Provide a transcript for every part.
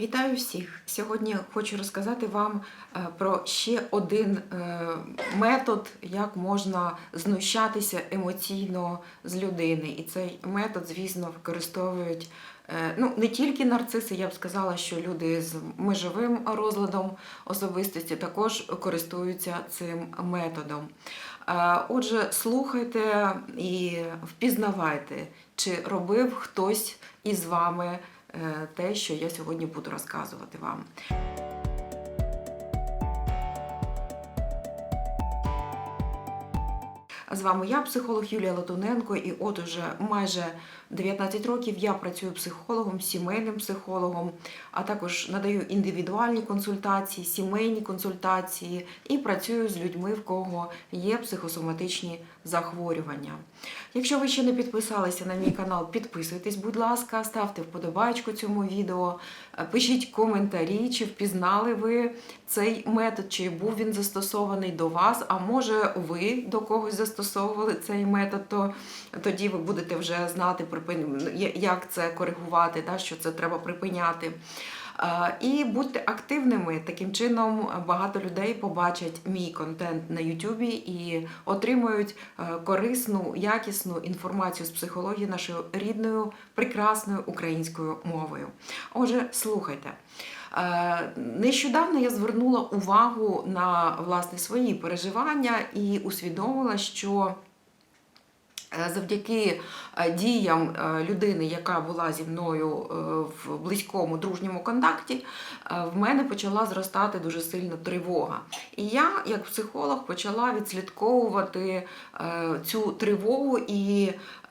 Вітаю всіх! Сьогодні хочу розказати вам е, про ще один е, метод, як можна знущатися емоційно з людини. І цей метод, звісно, використовують е, ну, не тільки нарциси, я б сказала, що люди з межовим розладом особистості також користуються цим методом. Отже, слухайте і впізнавайте, чи робив хтось із вами те, що я сьогодні буду розказувати вам. З вами я, психолог Юлія Латуненко, і от уже майже 19 років я працюю психологом, сімейним психологом, а також надаю індивідуальні консультації, сімейні консультації і працюю з людьми, в кого є психосоматичні захворювання. Якщо ви ще не підписалися на мій канал, підписуйтесь, будь ласка, ставте вподобайку цьому відео, е, пишіть коментарі, чи впізнали ви цей метод, чи був він застосований до вас, а може ви до когось застосовували цей метод, то тоді ви будете вже знати, як це коригувати, що це треба припиняти. І будьте активними. Таким чином багато людей побачать мій контент на Ютубі і отримують е, корисну, якісну інформацію з психології нашою рідною, прекрасною українською мовою. Отже, слухайте. Е, Нещодавно я звернула увагу на власне свої переживання і усвідомила, що Завдяки е, діям е, людини, яка була зі мною е, в близькому дружньому контакті, е, в мене почала зростати дуже сильно тривога. І я, як психолог, почала відслідковувати е, цю тривогу і е,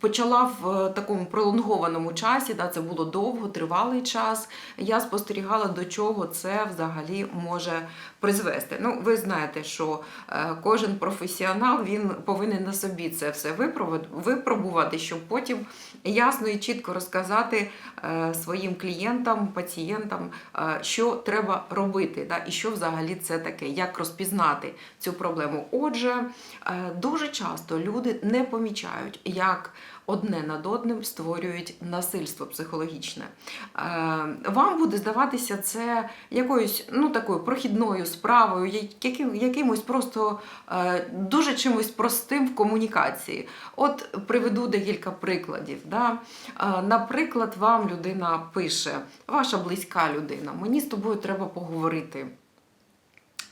почала в такому пролонгованому часі, да, це було довго, тривалий час. Я спостерігала, до чого це взагалі може призвести. Ну, ви знаєте, що е, кожен професіонал він повинен на собі це все випробувати, щоб потім ясно і чітко розказати е, своїм клієнтам, пацієнтам, е, що треба робити, да, і що взагалі це таке, як розпізнати цю проблему. Отже, е, дуже часто люди не помічають, як одне над одним створюють насильство психологічне. Е, Вам буде здаватися це якоюсь ну такою прохідною справою, якимось просто е, дуже чимось простим в комунікації. От приведу декілька прикладів. Да? Е, Наприклад, вам людина пише, ваша близька людина, мені з тобою треба поговорити.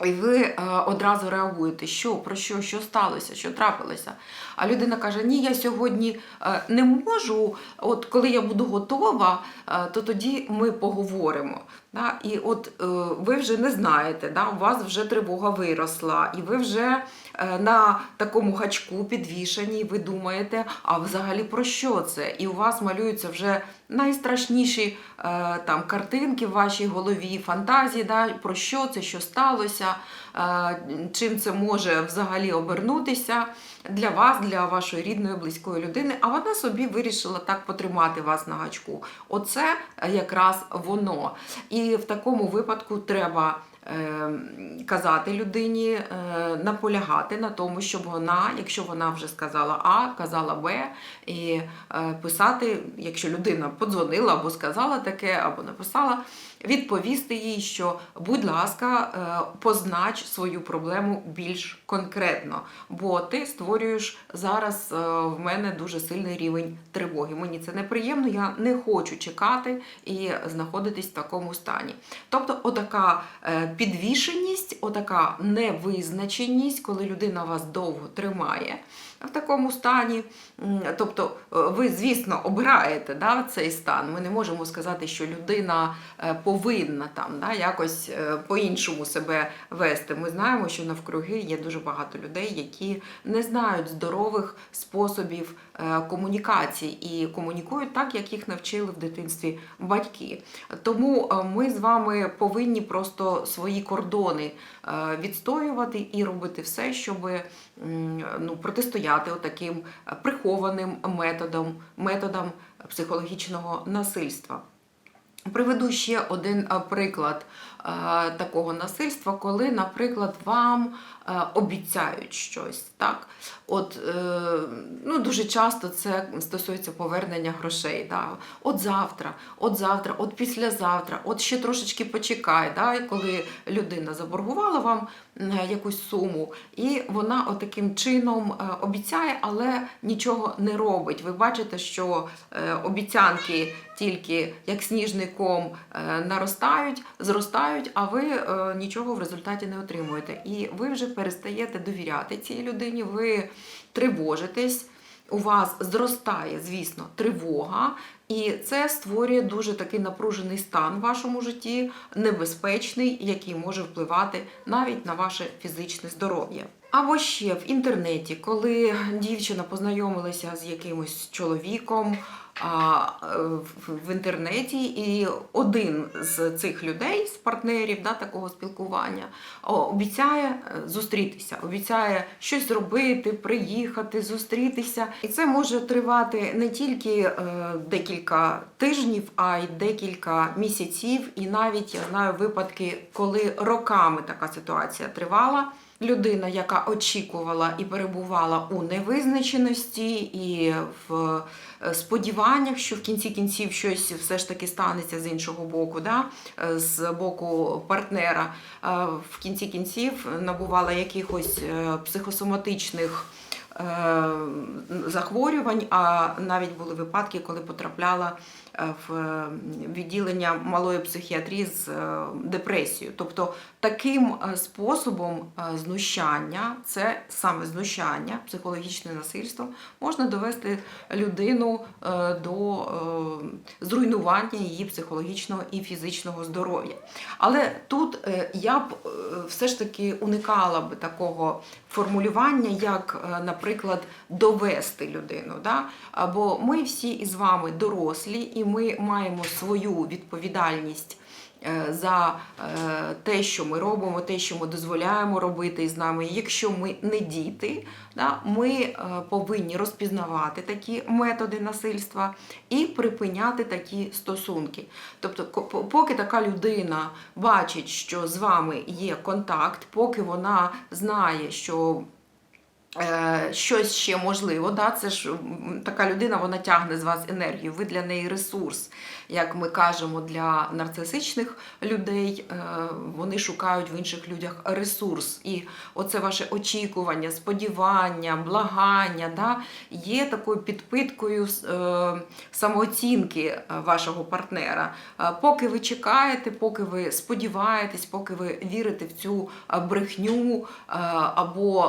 І ви е, одразу реагуєте, що, про що, що сталося, що трапилося. А людина каже: Ні, я сьогодні е, не можу. От коли я буду готова, е, то тоді ми поговоримо. Да? І от е, ви вже не знаєте, да? у вас вже тривога виросла, і ви вже е, на такому гачку підвішані, ви думаєте, а взагалі про що це? І у вас малюються вже найстрашніші е, там картинки в вашій голові, фантазії, да? про що це, що сталося, чим це може взагалі обернутися для вас, для вашої рідної, близької людини. А вона собі вирішила так потримати вас на гачку. Оце якраз воно. І в такому випадку треба. е, Казати людині, е, наполягати на тому, щоб вона, якщо вона вже сказала А, казала Б, і е, писати, якщо людина подзвонила або сказала таке, або написала, відповісти їй, що, будь ласка, е, познач свою проблему більш конкретно, бо ти створюєш зараз е, в мене дуже сильний рівень тривоги. Мені це неприємно, я не хочу чекати і знаходитись в такому стані. Тобто, отака е, підвішеність, отака невизначеність, коли людина вас довго тримає в такому стані. Тобто, е, ви, звісно, обираєте да, цей стан. Ми не можемо сказати, що людина е, повинна там да, якось е, по-іншому себе вести. Ми знаємо, що навкруги є дуже багато людей, які не знають здорових способів е, комунікації і комунікують так, як їх навчили в дитинстві батьки. Тому е, ми з вами повинні просто свої кордони е, відстоювати і робити все, щоб ну, протистояти таким прихованим методам, методам психологічного насильства. Приведу ще один приклад. Такого насильства, коли, наприклад, вам е, обіцяють щось. Так? От, е, ну, дуже часто це стосується повернення грошей. Да? От завтра, от завтра, от післязавтра, от ще трошечки почекай. Да? І коли людина заборгувала вам е, якусь суму, і вона отаким чином е, обіцяє, але нічого не робить. Ви бачите, що е, обіцянки тільки як сніжний ком е, наростають, зростають, а ви е, нічого в результаті не отримуєте. І ви вже перестаєте довіряти цій людині, ви тривожитесь. У вас зростає, звісно, тривога, і це створює дуже такий напружений стан в вашому житті, небезпечний, який може впливати навіть на ваше фізичне здоров'я. Або ще в інтернеті, коли дівчина познайомилася з якимось чоловіком в інтернеті, і один з цих людей, з партнерів да, такого спілкування, обіцяє е, зустрітися, обіцяє щось зробити, приїхати, зустрітися. І це може тривати не тільки е, декілька тижнів, а й декілька місяців. І навіть я знаю випадки, коли роками така ситуація тривала. Людина, яка очікувала і перебувала у невизначеності і в е, сподіваннях, що в кінці кінців щось все ж таки станеться з іншого боку, да? е, з боку партнера, е, в кінці кінців набувала якихось психосоматичних захворювань, а навіть були випадки, коли потрапляла в е, відділення малої психіатрії з е, депресією. Тобто таким е, способом е, знущання, це саме знущання, психологічне насильство, можна довести людину е, до е, зруйнування її психологічного і фізичного здоров'я. Але тут е, я б е, все ж таки уникала би такого формулювання, як, е, наприклад, довести людину. Да? Або ми всі із вами дорослі, і ми маємо свою відповідальність. е, За е, те, що ми робимо, те, що ми дозволяємо робити з нами. Якщо ми не діти, ми е, повинні розпізнавати такі методи насильства і припиняти такі стосунки. Тобто, поки така людина бачить, що з вами є контакт, поки вона знає, що щось ще можливо, да, це ж така людина, вона тягне з вас енергію, ви для неї ресурс. Як ми кажемо для нарцисичних людей, е, вони шукають в інших людях ресурс. І оце ваше очікування, сподівання, благання да, є такою підпиткою е, самооцінки е, вашого партнера. Е, Поки ви чекаєте, поки ви сподіваєтесь, поки ви вірите в цю е, брехню е, або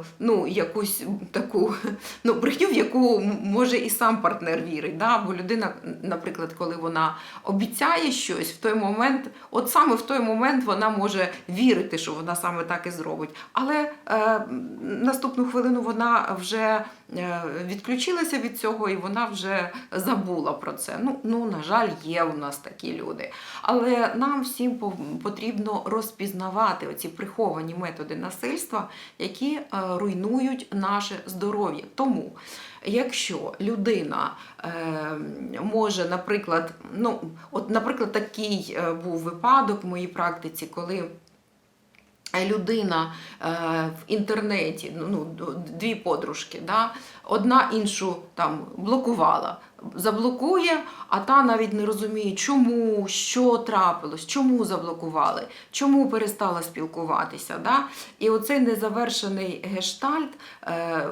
е, ну, якусь таку ну, брехню, в яку може і сам партнер вірить. Да? Бо людина, наприклад, коли вона обіцяє щось, в той момент, от саме в той момент вона може вірити, що вона саме так і зробить. Але е, наступну хвилину вона вже відключилася від цього і вона вже забула про це. Ну, ну, на жаль, є у нас такі люди. Але нам всім потрібно розпізнавати оці приховані методи насильства, які е, руйнують наше здоров'я. Тому, якщо людина е, може, наприклад, ну, от, наприклад, такий е, був випадок в моїй практиці, коли людина е, в інтернеті, ну, ну, дві подружки, да, одна іншу там блокувала, заблокує, а та навіть не розуміє, чому, що трапилось, чому заблокували, чому перестала спілкуватися. Да? І оцей незавершений гештальт е,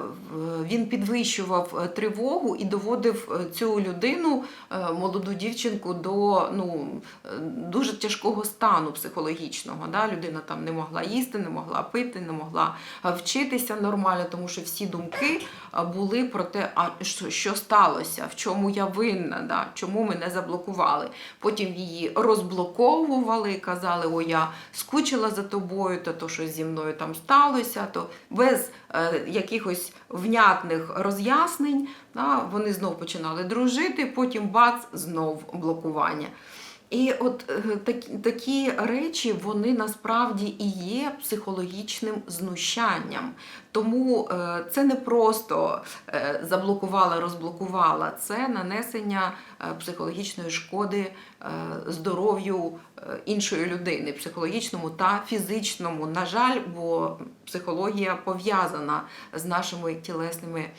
він підвищував е, тривогу і доводив е, цю людину, е, молоду дівчинку, до ну, е, дуже тяжкого стану психологічного. Да? Людина там не могла їсти, не могла пити, не могла е, вчитися нормально, тому що всі думки е, були про те, а що, сталося, в чому я винна, да? чому мене заблокували. Потім її розблоковували, казали, о, я скучила за тобою, то, то щось зі мною там сталося, то без е, якихось внятних роз'яснень да? вони знов починали дружити, потім бац, знов блокування. І от е, такі, такі речі вони насправді і є психологічним знущанням. Тому е, це не просто е, заблокувала, розблокувала, це нанесення психологічної шкоди здоров'ю іншої людини, психологічному та фізичному. На жаль, бо психологія пов'язана з нашими тілесними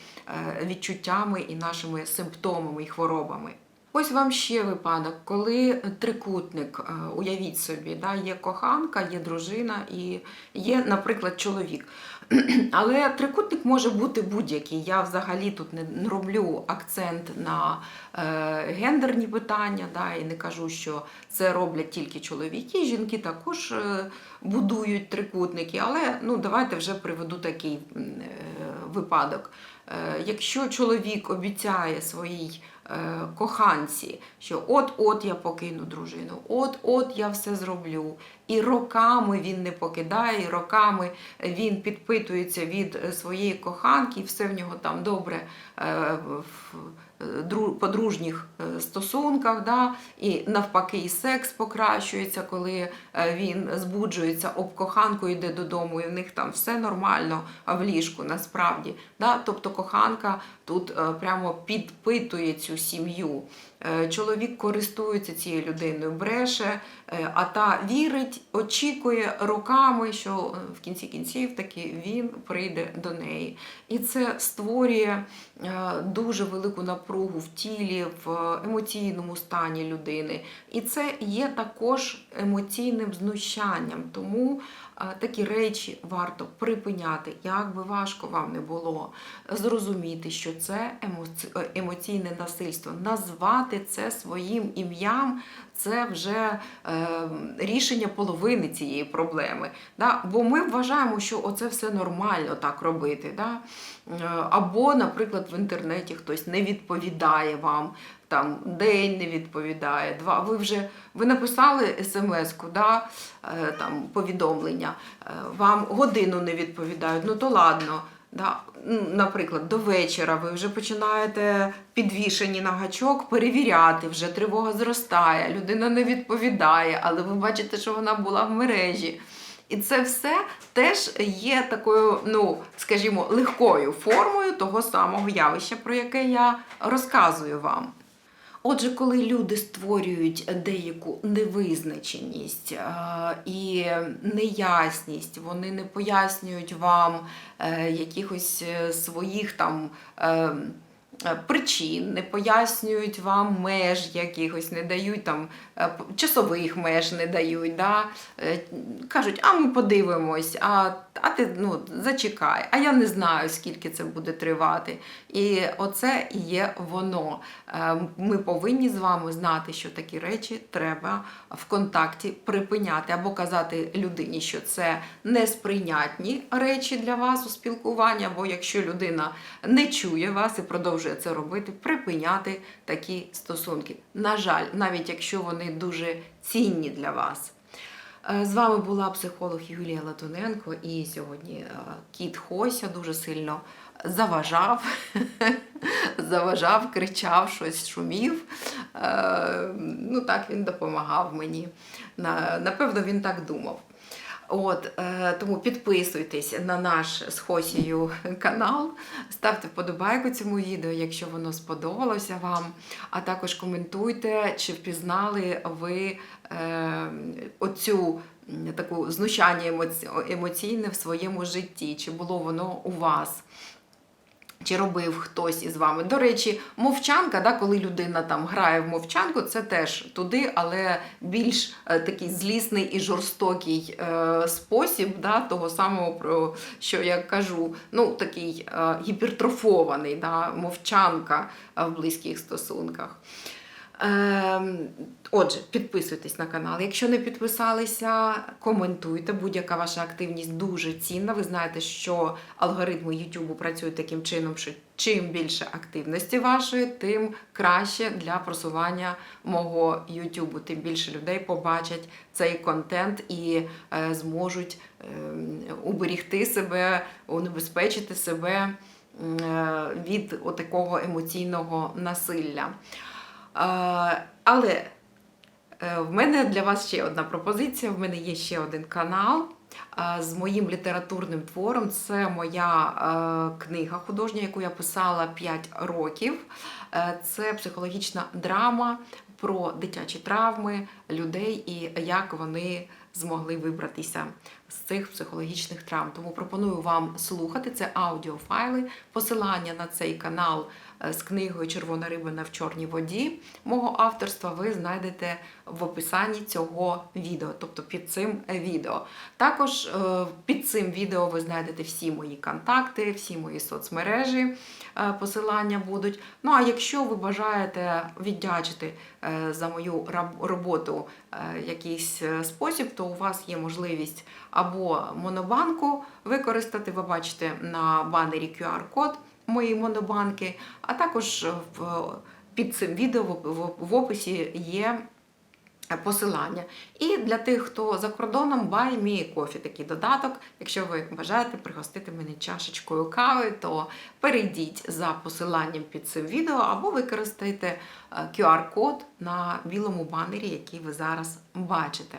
відчуттями і нашими симптомами і хворобами. Ось вам ще випадок, коли трикутник, е, уявіть собі, да, є коханка, є дружина і є, наприклад, чоловік. Але трикутник може бути будь-який. Я взагалі тут не роблю акцент на е, гендерні питання, да, і не кажу, що це роблять тільки чоловіки. Жінки також е, будують трикутники, але ну, давайте вже приведу такий е, випадок. Е, Якщо чоловік обіцяє своїй е, коханці, що от-от я покину дружину, от-от я все зроблю. І роками він не покидає, і роками він підпитується від е, своєї коханки, і все в нього там добре е, в е, подружніх е, стосунках, да? і навпаки, і секс покращується, коли е, він збуджується об коханку, йде додому, і в них там все нормально в ліжку насправді. Да? Тобто коханка тут е, прямо підпитує цю сім'ю. Е, Чоловік користується цією людиною, бреше, е, а та вірить, очікує роками, що в кінці кінців таки він прийде до неї. І це створює дуже велику напругу в тілі, в емоційному стані людини. І це є також емоційним знущанням. Тому такі речі варто припиняти, як би важко вам не було, зрозуміти, що це е, емоційне насильство, назвати це своїм ім'ям. Це вже е, рішення половини цієї проблеми. Да? Бо ми вважаємо, що оце все нормально так робити. Да? Е, Або, наприклад, в інтернеті хтось не відповідає вам, там день не відповідає, два. Ви вже ви написали смс-ку, да? е, там, повідомлення, вам годину не відповідають, ну то ладно. Да, ну, наприклад, до вечора ви вже починаєте підвішені на гачок перевіряти, вже тривога зростає, людина не відповідає, але ви бачите, що вона була в мережі. І це все теж є такою, ну, скажімо, легкою формою того самого явища, про яке я розказую вам. Отже, коли люди створюють деяку невизначеність е, і неясність, вони не пояснюють вам е, якихось е, своїх там. Причин не пояснюють вам меж якихось, не дають там часових меж не дають. Да? Кажуть, а ми подивимось, а, а ти ну, зачекай, а я не знаю, скільки це буде тривати. І оце і є воно. Е, Ми повинні з вами знати, що такі речі треба в контакті припиняти або казати людині, що це несприйнятні речі для вас у спілкуванні, або якщо людина не чує вас і продовжує це робити, припиняти такі стосунки. На жаль, навіть якщо вони дуже цінні для вас. Е, З вами була психолог Юлія Латуненко, і сьогодні е, кіт Хося дуже сильно заважав, заважав, кричав, щось шумів. Е, Ну так він допомагав мені. Напевно, він так думав. От, е, тому підписуйтесь на наш з Хосією канал, ставте вподобайку цьому відео, якщо воно сподобалося вам. А також коментуйте, чи впізнали ви е, оцю таку знущання емоці- емоційне в своєму житті, чи було воно у вас. Чи робив хтось із вами. До речі, мовчанка, да, коли людина там грає в мовчанку, це теж туди, але більш е, такий злісний і жорстокий е, спосіб да, того самого, про що я кажу. Ну, такий е, гіпертрофований, да, мовчанка е, в близьких стосунках. Ем, Отже, підписуйтесь на канал. Якщо не підписалися, коментуйте. Будь-яка ваша активність дуже цінна. Ви знаєте, що алгоритми YouTube працюють таким чином, що чим більше активності вашої, тим краще для просування мого YouTube. Тим більше людей побачать цей контент і е, зможуть ем, уберігти себе, унебезпечити себе е, від отакого емоційного насилля. Але Е, В мене для вас ще одна пропозиція. В мене є ще один канал з моїм літературним твором. Це моя е, книга художня, яку я писала 5 років. Е, Це психологічна драма про дитячі травми людей і як вони змогли вибратися з цих психологічних травм. Тому пропоную вам слухати це аудіофайли, посилання на цей канал з книгою Червона рибина в чорній воді мого авторства ви знайдете в описанні цього відео, тобто під цим відео. Також е, під цим відео ви знайдете всі мої контакти, всі мої соцмережі, е, посилання будуть. Ну а якщо ви бажаєте віддячити е, за мою роботу е, якийсь е, спосіб, то у вас є можливість або монобанку використати. Ви бачите на банері QR-код моєї монобанки, а також під цим відео в описі є посилання. І для тих, хто за кордоном, Buy Me Coffee такий додаток. Якщо ви бажаєте пригостити мене чашечкою кави, то перейдіть за посиланням під цим відео або використайте е, QR-код на білому банері, який ви зараз бачите.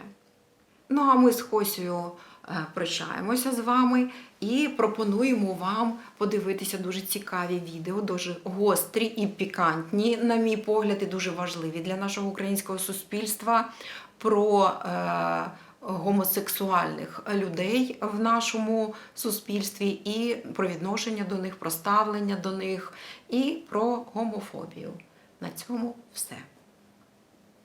Ну а ми з Хосею е, прощаємося з вами і пропонуємо вам подивитися дуже цікаві відео, дуже гострі і пікантні, на мій погляд, і дуже важливі для нашого українського суспільства про е, гомосексуальних людей в нашому суспільстві і про відношення до них, про ставлення до них і про гомофобію. На цьому все.